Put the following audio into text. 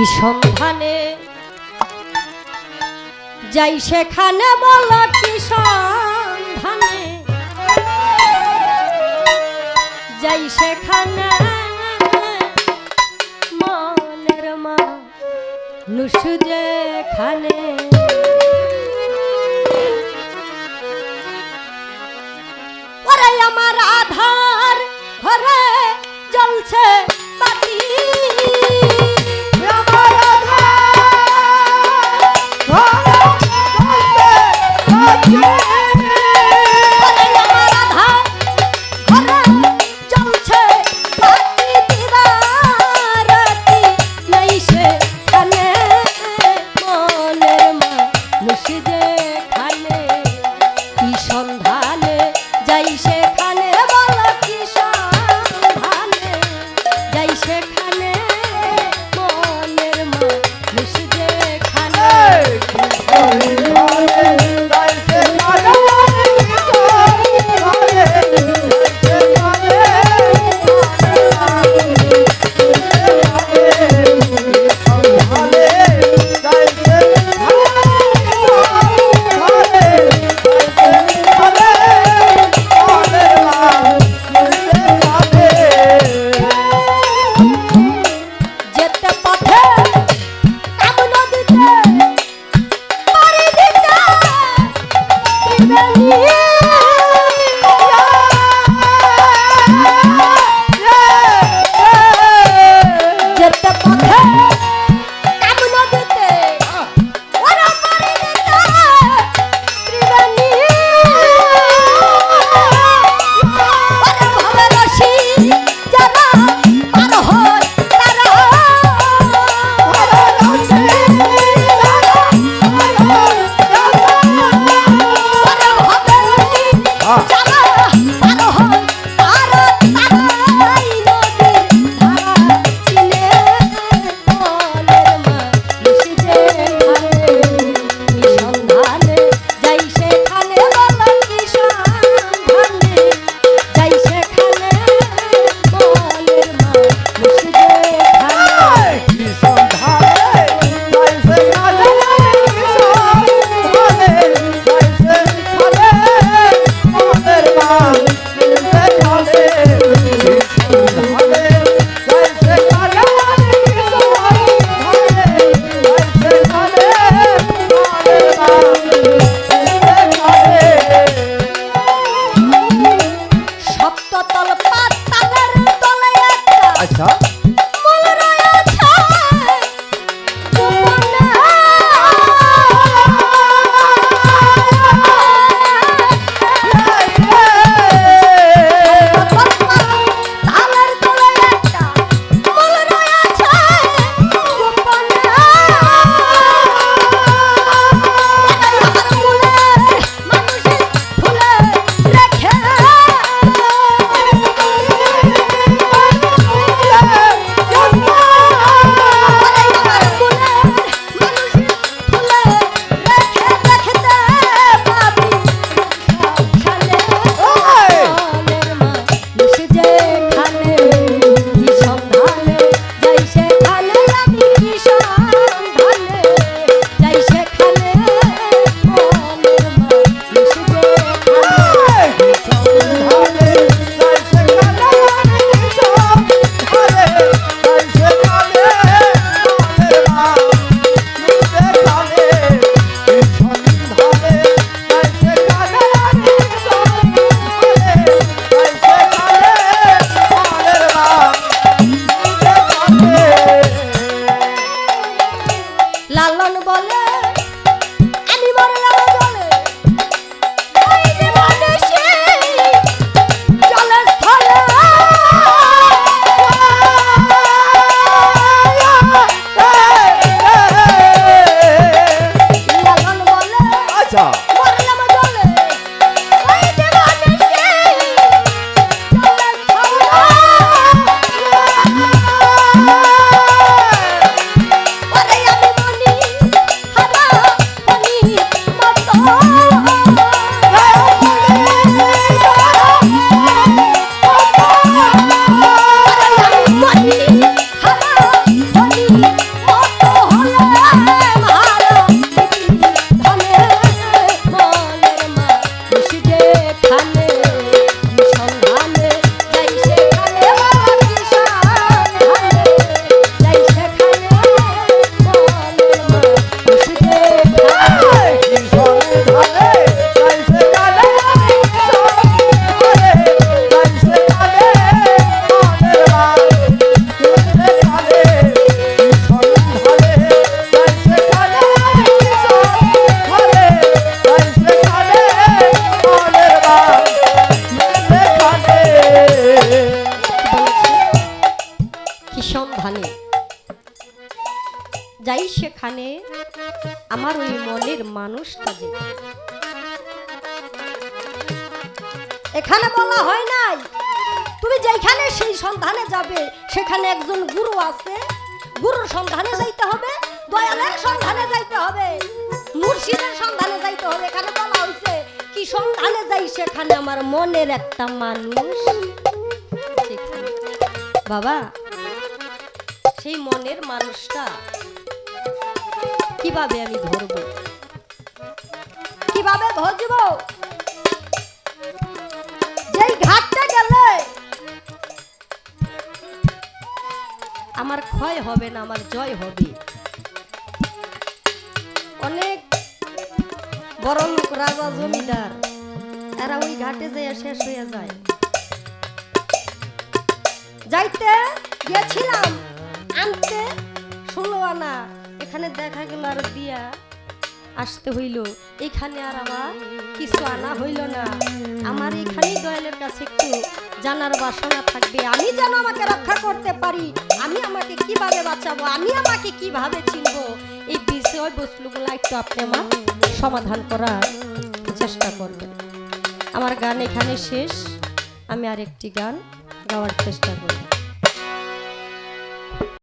কি সন্ধানে? যাই সেখানে বল কি সন্ধানে? যাই সেখানে মনের মা নুসু যেখানে আমার আধার ঘরে জ্বলছে লালন বলে সেখানে আমার ওই মনের মানুষটা যে। এখানে বলা হয় নাই, তুমি যেখানে সেই সন্ধানে যাবে, সেখানে একজন গুরু আছে। গুরুর সন্ধানে যাইতে হবে, দয়ালের সন্ধানে যাইতে হবে, মুর্শিদের সন্ধানে যাইতে হবে। এখানে বলা হয়েছে কি সন্ধানে যাই সেখানে আমার মনের একটা মানুষ। বাবা, সেই মনের মানুষটা কীভাবে আমি ধরব? কীভাবে ধরব? যেই ঘাটটা গেলে আমার ক্ষয় হবে না, আমার জয় হবে। অনেক বড় লোক, রাজা, জমিদার, এরা ওই ঘাটে যেয়ে শেষ হয়ে যায়। যাইতে গেছিলাম, আনতে ষোলো আনা এখানে দেখা গেল আর দিয়া আসতে হইল, এখানে আর আমার কিছু আনা হইল না। আমার এখানেই দয়ালের কাছে একটু জানার বাসনা থাকবে। আমি যেন আমাকে রক্ষা করতে পারি, আমি আমাকে কীভাবে বাঁচাবো, আমি আমাকে কীভাবে চিনবো? এই বিষয় বস্তুগুলো একটু আপনি আমার সমাধান করার চেষ্টা করবেন। আমার গান এখানে শেষ। আমি আরেকটি গান গাওয়ার চেষ্টা করব।